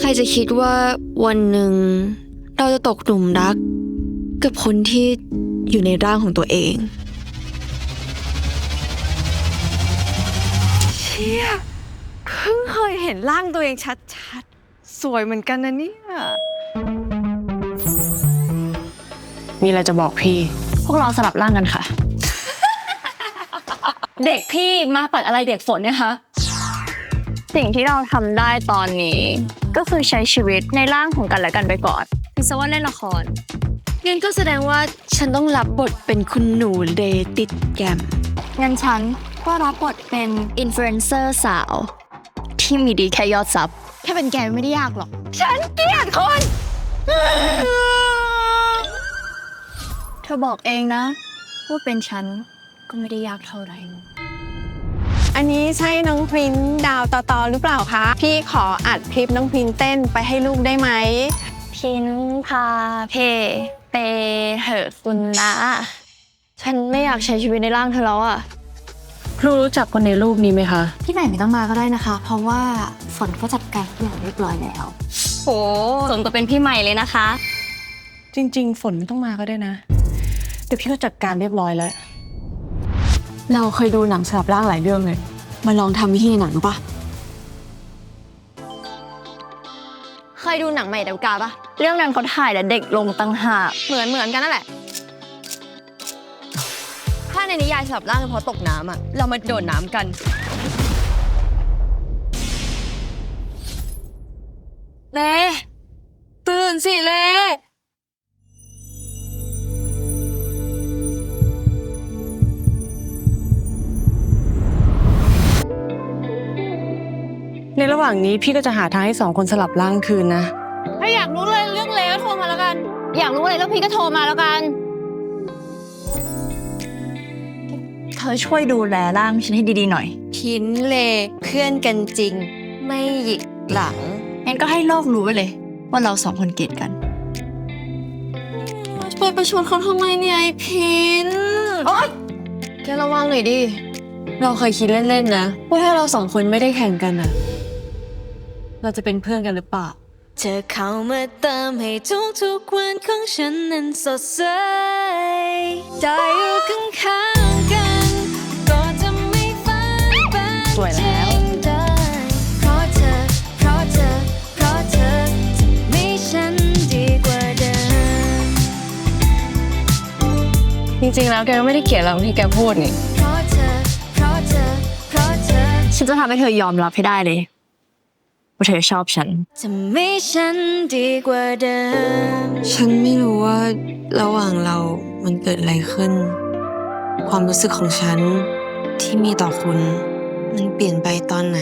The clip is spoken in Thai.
ใครจะคิดว่าวันหนึ่ง เราจะตกหลุมรัก กับคนที่อยู่ในร่างของตัวเองเชี่ยเพิ่งเคยเห็นร่างตัวเองชัดๆ สวยเหมือนกันนะเนี่ยมีอะไรจะบอกพี่ พวกเราสลับร่างกันค่ะ เด็กพี่มาปัดอะไรเด็กฝนเนี่ยคะ สิ่งที่เราทำได้ตอนนี้ ก็คือใช้ชีวิตในร่างของกันและกันไปก่อนพิศว่าเล่นละคร งั้นก็แสดงว่าฉันต้องรับบทเป็นคุณหนูเลติดแกมงั้นฉันก็รับบทเป็นอินฟลูเอนเซอร์สาว ที่มีดีแค่ยอดซับแค่เป็นแกไม่ได้ยากหรอก ฉันเกลียดคน เธอบอกเองนะว่าเป็นฉันก็ไม่ได้ยากเท่าไหร่ อันนี้ใช่น้องพรินดาวต่อตอหรือเปล่าคะ พี่ขออัดคลิปน้องพรินเต้นไปให้ลูกได้ไหม พินพาเพ เปเหอะคุณนะฉันไม่อยากใช้ชีวิตในร่างเธอแล้วอะครูรู้จักคนในรูปนี้ไหมคะ พี่ใหม่ไม่ต้องมาก็ได้นะคะ เพราะว่าฝนก็จัดการทุกอย่างเรียบร้อยแล้ว โหสมกับเป็นพี่ใหม่เลยนะคะ จริง ๆ ฝนไม่ต้องมาก็ได้นะ เดี๋ยวพี่ก็จัดการเรียบร้อยแล้ว เราเคยดูหนังสลับร่างหลายเรื่องเลย มาลองทำวิธีหนังปะเคยดูหนังใหม่ดาวิกาปะเรื่องนั้นเขาถ่ายแต่เด็กลงตั้งหากเหมือนเหมือนกันนั่นแหละ ถ้าในนิยายสลับร่างเป็นเพราะตกน้ำอะเรามาโดดน้ำกัน เลตื่นสิเล ระหว่างนี้พี่ก็จะหาทางให้สองคนสลับร่างคืนนะ ถ้าอยากรู้เลยเรื่องเลก็โทรมาแล้วกัน อยากรู้อะไรแล้วพี่ก็โทรมาแล้วกัน เธอช่วยดูแลร่างฉันให้ดีๆหน่อย พินเลเพื่อนกันจริง ไม่หยิกหลัง งั้นก็ให้โลกรู้ไปเลย ว่าเราสองคนเกลียดกัน ไปประชดเขาทำไมเนี่ยไอพินแกระวังหน่อยดิ เราเคยคิดเล่นๆนะ ว่าถ้าเราสองคนไม่ได้แข่งกันอะ เราจะเป็นเพื่อนกันหรือเปล่า เธอเข้ามาเติมให้ทุกทุกๆวันของฉันนั้นสดใสได้อยู่ข้างๆกัน ก็จะไม่ฝันไปสวยแล้วจริงได้เพราะเธอ เพราะเธอ เพราะเธอจะมีฉันดีกว่าเดิม จริงๆ แล้วแกก็ไม่ได้เกลียดเราที่แกพูดนี่ เพราะเธอ เพราะเธอ เพราะเธอ ฉันจะทำให้เธอยอมรับให้ได้เลย ว่าเธอชอบฉัน จะมีฉันดีกว่าเดิม ฉันไม่รู้ว่าระหว่างเรามันเกิดอะไรขึ้น ความรู้สึกของฉันที่มีต่อคุณ มันเปลี่ยนไปตอนไหน